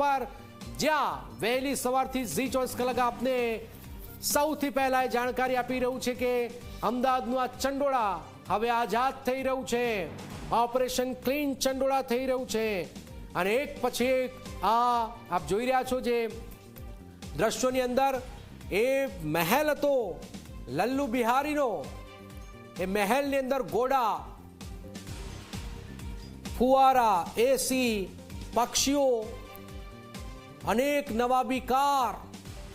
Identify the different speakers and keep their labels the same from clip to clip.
Speaker 1: પર જ્યાં વહેલી સવારથી ઝી ચોઈસ કલાક આપને સૌથી પહેલા જાણકારી આપી રહ્યું છે કે અમદાવાદનું આ ચંડોળા હવે આઝાદ થઈ રહ્યું છે. ઓપરેશન ક્લીન ચંડોળા થઈ રહ્યું છે. અને એક પછી એક આ આપ જોઈ રહ્યા છો જે દ્રશ્યોની અંદર એ મહેલ હતો, લલ્લુ બિહારીનો. એ મહેલની અંદર ગોડા ફુવારા, એસી, પક્ષીઓ અનેક નવાબી કાર.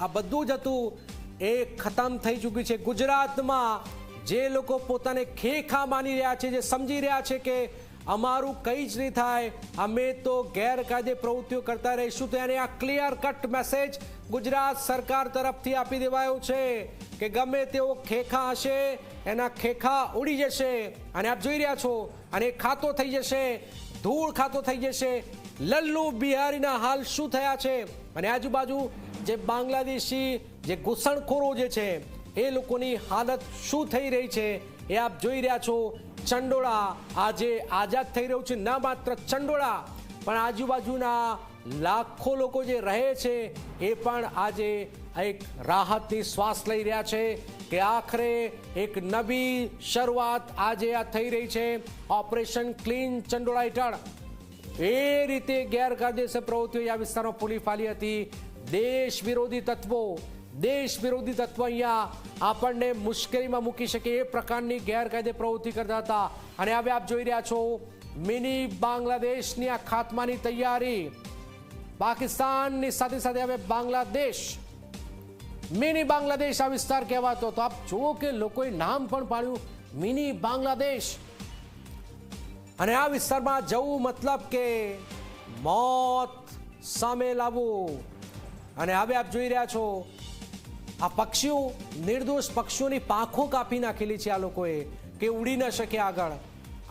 Speaker 1: આ બધું જ હતું. એ ખતમ થઈ ચૂક્યું છે ગુજરાતમાં. જે લોકો પોતાને ખેખા માની રહ્યા છે, જે સમજી રહ્યા છે કે અમારું કંઈ જ નહીં થાય. અમે તો ગેરકાયદે પ્રવૃત્તિઓ કરતા રહીશું તો એને આ ક્લિયર કટ મેસેજ ગુજરાત સરકાર તરફથી આપી દેવાયો છે કે ગમે તેઓ ખેખા હશે, એના ખેખા ઉડી જશે. અને આપ જોઈ રહ્યા છો, અને ખાતો થઈ જશે, ધૂળ ખાતો થઈ જશે. લલ્લુ બિહારીના હાલ શું થયા છે? અને આજુબાજુ જે બાંગ્લાદેશી જે ઘૂસણખોરો જે છે, એ લોકોની હાલત શું થઈ રહી છે એ આપ જોઈ રહ્યા છો. ચંડોળા આજે આઝાદ થઈ રહ્યું છે, ન માત્ર ચંડોળા, પણ આજુબાજુના લાખો લોકો જે રહે છે, એ પણ આજે એક રાહતની શ્વાસ લઈ રહ્યા છે કે આખરે એક નવી શરૂઆત આજે આ થઈ રહી છે. ઓપરેશન ક્લીન ચંડોળા હેઠળ. એ રીતે ગેરકાયદેસર પ્રવૃત્તિઓ આ વિસ્તારમાં પૂરી ફાલી હતી. દેશ વિરોધી તત્વો, દેશ વિરોધી તત્વો અહીંયા આપણને મુશ્કેલીમાં મૂકી શકે એ પ્રકારની ગેરકાયદે પ્રવૃત્તિ કરતા હતા. અને હવે આપ જોઈ રહ્યા છો, મિની બાંગ્લાદેશની આ ખાત્માની તૈયારી. પાકિસ્તાનની સાથે સાથે હવે બાંગ્લાદેશ. મિની બાંગ્લાદેશ આ વિસ્તાર કહેવાતો તો આપ જુઓ કે લોકોએ નામ પણ પાડ્યું, મિની બાંગ્લાદેશ. અને આ વિસ્તારમાં જવું મતલબ કે મોત સામે લાવવું. અને હવે આપ જોઈ રહ્યા છો, આ પક્ષીઓ, નિર્દોષ પક્ષીઓની પાંખો કાપી નાખેલી છે આ લોકોએ, કે ઉડી ન શકે આગળ.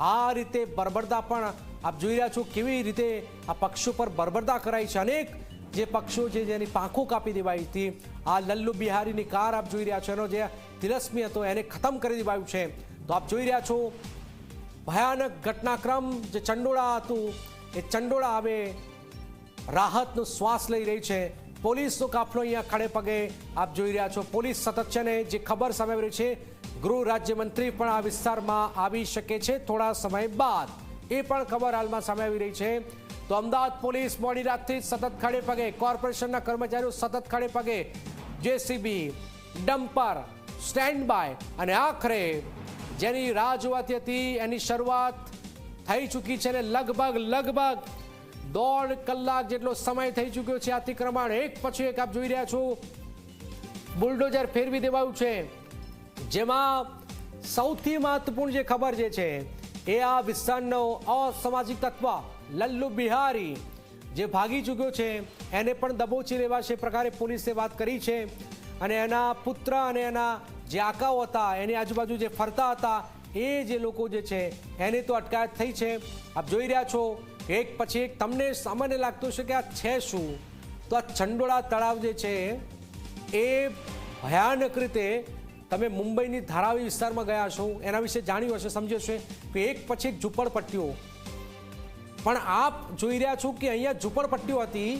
Speaker 1: આ રીતે બરબરતા પણ આપ જોઈ રહ્યા છો કેવી રીતે આ પક્ષીઓ પર બરબરતા કરાઈ છે. અનેક જે પક્ષીઓ છે જેની પાંખો કાપી દેવાઈ હતી, આ લલ્લુ બિહારીની કાર આપ જોઈ રહ્યા છો. એનો જે તિલસ્મી હતો, એને ખતમ કરી દેવાયું છે. તો આપ જોઈ રહ્યા છો ભયાનક ઘટનાક્રમ જે ચંડોળા હતું, એ ચંડોળા હવે રાહતનો શ્વાસ લઈ રહી છે. પોલીસનો કાફલો અહીંયા ખડે પગે આપ જોઈ રહ્યા છો. પોલીસ સતત છે ને જે ખબર સામે આવી રહી છે, ગૃહ રાજ્યમંત્રી પણ આ વિસ્તારમાં આવી શકે છે થોડા સમય બાદ. એ પણ ખબર હાલમાં સામે આવી રહી છે. તો અમદાવાદ પોલીસ મોડી રાતથી સતત ખડે પગે, કોર્પોરેશનના કર્મચારીઓ સતત ખડે પગે. જેસીબી, ડમ્પર સ્ટેન્ડ બાય અને આખરે જેની રાહ જોવાતી હતી, એની શરૂઆત થઈ ચૂકી છે ને લગભગ લગભગ દોઢ કલાક જેટલો સમય થઈ ચૂક્યો છે અતિક્રમણ. એક પછી એક આપ જોઈ રહ્યા છો, બુલડોઝર ફેરવી દેવાયું છે. જેમાં સૌથી મહત્વપૂર્ણ જે ખબર જે છે, એ આ વિસ્તારનો અસામાજિક તત્વ, લલ્લુ બિહારી, જે ભાગી ચૂક્યો છે, એને પણ દબોચી લેવા છે પ્રકારે પોલીસે વાત કરી છે. અને એના પુત્ર અને એના જે આકાઓ હતા, એની આજુબાજુ જે ફરતા હતા, એ જે લોકો જે છે, એની તો અટકાયત થઈ છે. આપ જોઈ રહ્યા છો, એક પછી એક તમને સામાન્ય લાગતું છે કે આ છે શું? તો આ ચંડોળા તળાવ જે છે, એ ભયાનક રીતે તમે મુંબઈની ધારાવી વિસ્તારમાં ગયા છો એના વિશે જાણ્યું હશે, સમજ્યો છે કે એક પછી એક ઝૂંપડપટ્ટીઓ. પણ આપ જોઈ રહ્યા છો કે અહીંયા ઝૂંપડપટ્ટીઓ હતી,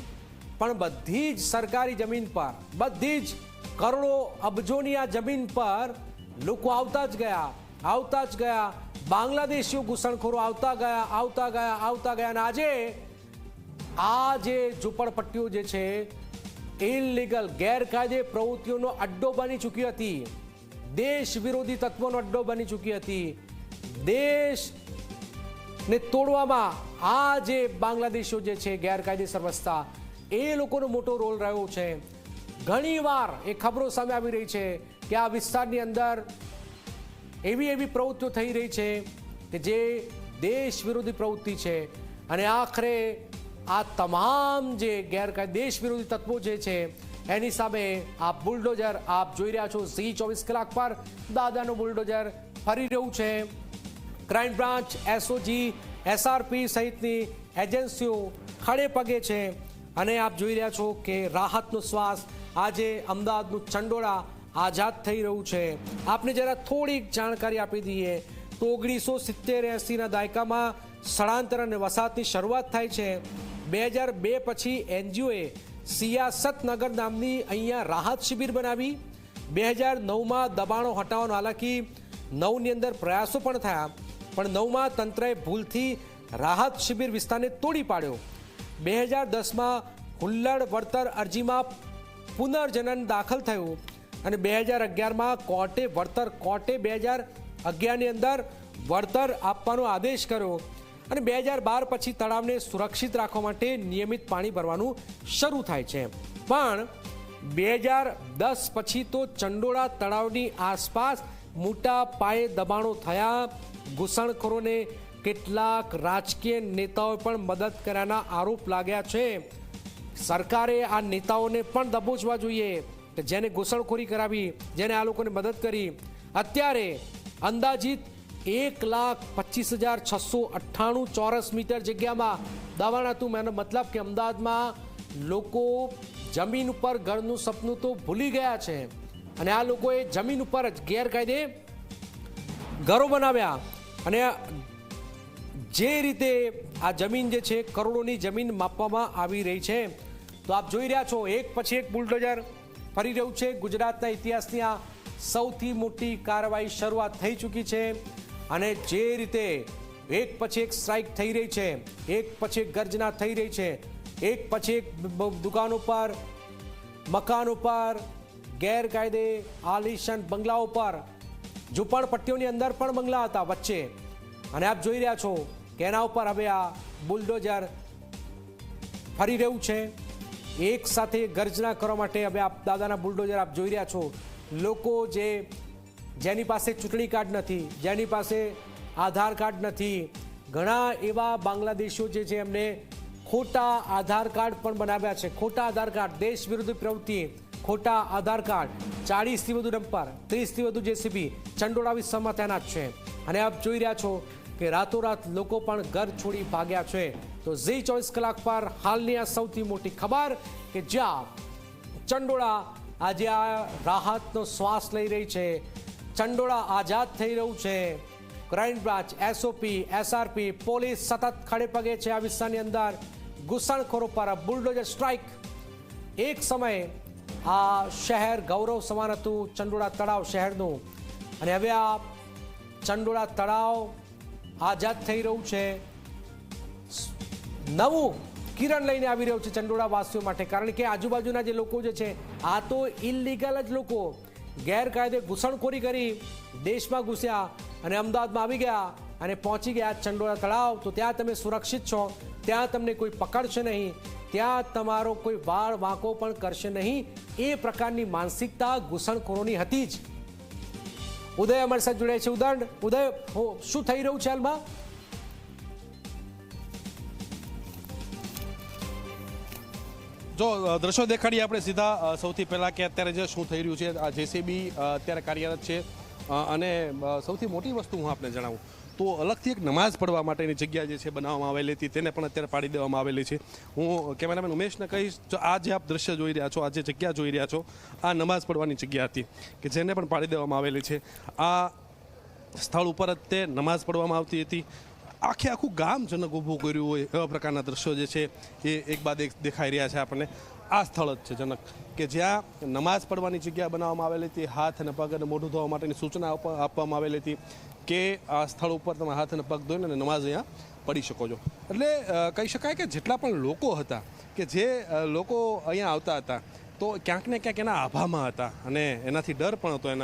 Speaker 1: પણ બધી જ સરકારી જમીન પર, બધી જ કરોડો અબજોની આ જમીન પર લોકો આવતા જ ગયા, આવતા જ ગયા. બાંગ્લાદેશીઓ ઘૂસણખોરો આવતા ગયા આવતા ગયા આવતા ગયા. અને આજે આ જે ઝૂંપડપટ્ટીઓ જે છે ઇનલીગલ ગેરકાયદે પ્રવૃત્તિઓનો અડ્ડો બની ચૂકી હતી. દેશ વિરોધી તત્વોનો અડ્ડો બની ચૂકી હતી. દેશને તોડવામાં આ જે બાંગ્લાદેશીઓ જે છે ગેરકાયદેસર વસતા એ લોકોનો મોટો રોલ રહ્યો છે. ઘણીવાર એ ખબરો સામે આવી રહી છે કે આ વિસ્તારની અંદર એવી એવી પ્રવૃત્તિઓ થઈ રહી છે કે જે દેશ વિરોધી પ્રવૃત્તિ છે. અને આખરે આ તમામ જે ગેરકાયદે, દેશ વિરોધી તત્વો જે છે, એની સામે આ બુલડોઝર આપ જોઈ રહ્યા છો સી ચોવીસ કલાક પર. દાદાનું બુલડોઝર ફરી રહ્યું છે. ક્રાઇમ બ્રાન્ચ, એસઓજી, એસઆરપી સહિતની એજન્સીઓ ખડે પગે છે. અને આપ જોઈ રહ્યા છો કે રાહતનો શ્વાસ આજે અમદાવાદનું ચંડોળા આઝાદ થઈ રહ્યું છે. આપને જરા થોડીક જાણકારી આપી દઈએ. તો ઓગણીસો સિત્તેર એંસીના દાયકામાં સ્થળાંતર અને વસાહતની શરૂઆત થાય છે. બે હજાર બે પછી એનજીઓએ સિયાસતનગર નામની અહીંયા રાહત શિબિર બનાવી. બે હજાર નવમાં દબાણો હટાવવાનો હાલાકી નવની અંદર પ્રયાસો પણ થયા. પણ નવમાં તંત્રએ ભૂલથી રાહત શિબિર વિસ્તારને તોડી પાડ્યો. બે હજાર દસમાં હુલ્લડ વળતર અરજીમાં પુનર્જનન દાખલ થયું. અને બે હજાર અગિયારમાં કોર્ટે વળતર, કોર્ટે બે હજાર અગિયારની અંદર વળતર આપવાનો આદેશ કર્યો. અને બે હજાર બાર પછી તળાવને સુરક્ષિત રાખવા માટે નિયમિત પાણી ભરવાનું શરૂ થાય છે. પણ બે હજાર દસ પછી તો ચંડોળા તળાવની આસપાસ મોટા પાયે દબાણો થયા. ઘૂસણખોરોને કેટલાક રાજકીય નેતાઓએ પણ મદદ કર્યાના આરોપ લાગ્યા છે. સરકારે આ નેતાઓને પણ દબોચવા જોઈએ કે જેને ઘૂસણખોરી કરાવી, જેને આ લોકોને મદદ કરી. અત્યારે અંદાજિત એક લાખ પચીસ હજાર છસો અઠ્ઠાણું ચોરસ મીટર જગ્યામાં દબાણ હતું. એનો મતલબ કે અમદાવાદમાં લોકો જમીન ઉપર ઘરનું સપનું તો ભૂલી ગયા છે. અને આ લોકોએ જમીન ઉપર જ ગેરકાયદે ઘરો બનાવ્યા. અને જે રીતે આ જમીન જે છે, કરોડોની જમીન માપવામાં આવી રહી છે. તો આપ જોઈ રહ્યા છો, એક પછી એક બુલડોઝર ફરી રહ્યું છે. ગુજરાતના ઇતિહાસની આ સૌથી મોટી કાર્યવાહી શરૂઆત થઈ ચૂકી છે અને જે રીતે એક પછી એક સ્ટ્રાઇક થઈ રહી છે, એક પછી એક ગર્જના થઈ રહી છે, એક પછી એક દુકાનો પર મકાનો પર ગેરકાયદે આલિશાન બંગલાઓ પર ઝૂંપડપટ્ટીઓની અંદર પણ બંગલા હતા વચ્ચે. અને આપ જોઈ રહ્યા છો કે એના ઉપર હવે આ બુલડોઝર ફરી રહ્યું છે. એક સાથે ગર્જના કરવા માટે હવે આપ દાદાના બુલડોઝર આપ જોઈ રહ્યા છો. લોકો જે જેની પાસે ચૂંટણી કાર્ડ નથી, જેની પાસે આધાર કાર્ડ નથી, ઘણા એવા બાંગ્લાદેશીઓ જે છે એમને ખોટા આધાર કાર્ડ પણ બનાવ્યા છે. ખોટા આધાર કાર્ડ, દેશ વિરુદ્ધ પ્રવૃત્તિ, ખોટા આધાર કાર્ડ. ચાળીસથી વધુ ડમ્પર, ત્રીસથી વધુ જેસીબી ચંડોળા વિસ્તારમાં તૈનાત છે. અને આપ જોઈ રહ્યા છો કે રાતોરાત લોકો પણ ઘર છોડી ભાગ્યા છે. તો ઝી ચોવીસ કલાક પર હાલની આ સૌથી મોટી ખબર કે જ્યાં ચંડોળા આજે આ રાહતનો શ્વાસ લઈ રહી છે. ચંડોળા આઝાદ થઈ રહ્યું છે. Crime branch SOP SRP police સતત ખડે પગે છે આ વિસ્તારની અંદર. ઘૂસણખોરો પર બુલડોઝર સ્ટ્રાઇક. એક સમયે આ શહેર ગૌરવ સમાન હતું ચંડોળા તળાવ શહેરનું. અને હવે આ ચંડોળા તળાવ આઝાદ થઈ રહ્યું છે. નવું કિરણ લઈને આવી રહ્યું છે ચંડોળા વાસીઓ માટે. કારણ કે આજુબાજુના જે લોકો જે છે, આ તો ઇલીગલ જ લોકો ગેરકાયદે ઘૂસણખોરી કરી દેશમાં ઘૂસ્યા અને અમદાવાદમાં આવી ગયા અને પહોંચી ગયા ચંડોળા તળાવ. તો ત્યાં તમે સુરક્ષિત છો, ત્યાં તમને કોઈ પકડશે નહીં, ત્યાં તમારો કોઈ વાળ વાંકો પણ કરશે નહીં. એ પ્રકારની માનસિકતા ઘૂસણખોરોની હતી જ. ઉદય અમારી સાથે જોડાય છે. ઉદાહરણ ઉદય શું થઈ રહ્યું છે હાલમાં?
Speaker 2: જો દ્રશ્યો દેખાડીએ આપણે સીધા. સૌથી પહેલાં કે અત્યારે જે શું થઈ રહ્યું છે, આ જેસીબી અત્યારે કાર્યરત છે. અને સૌથી મોટી વસ્તુ હું આપને જણાવું. તો અલગથી એક નમાઝ પડવા માટેની જગ્યા જે છે બનાવવામાં આવેલી હતી, તેને પણ અત્યારે પાડી દેવામાં આવેલી છે. હું કેમેરામેન ઉમેશને કહીશ, જો આ જે આપ દ્રશ્ય જોઈ રહ્યા છો, આ જે જગ્યા જોઈ રહ્યા છો, આ નમાઝ પડવાની જગ્યા હતી કે જેને પણ પાડી દેવામાં આવેલી છે. આ સ્થળ ઉપર જ તે નમાઝ પઢવામાં આવતી હતી. આખે આખું ગામ જનક ઊભું કર્યું હોય એવા પ્રકારના દ્રશ્યો જે છે એ એક બાદ એક દેખાઈ રહ્યા છે આપણને. આ સ્થળ જ છે જનક, કે જ્યાં નમાઝ પડવાની જગ્યા બનાવવામાં આવેલી હતી, હાથ અને પગ અને મોઢું ધોવા માટેની સૂચના આપવા- આપવામાં આવેલી હતી કે આ સ્થળ ઉપર તમે હાથ અને પગ ધોઈને અને નમાઝ અહીંયા પડી શકો છો. એટલે કહી શકાય કે જેટલા પણ લોકો હતા, કે જે લોકો અહીંયા આવતા હતા, તો ક્યાંક ને ક્યાંક એના આભામાં હતા અને એનાથી ડર પણ હતો એના.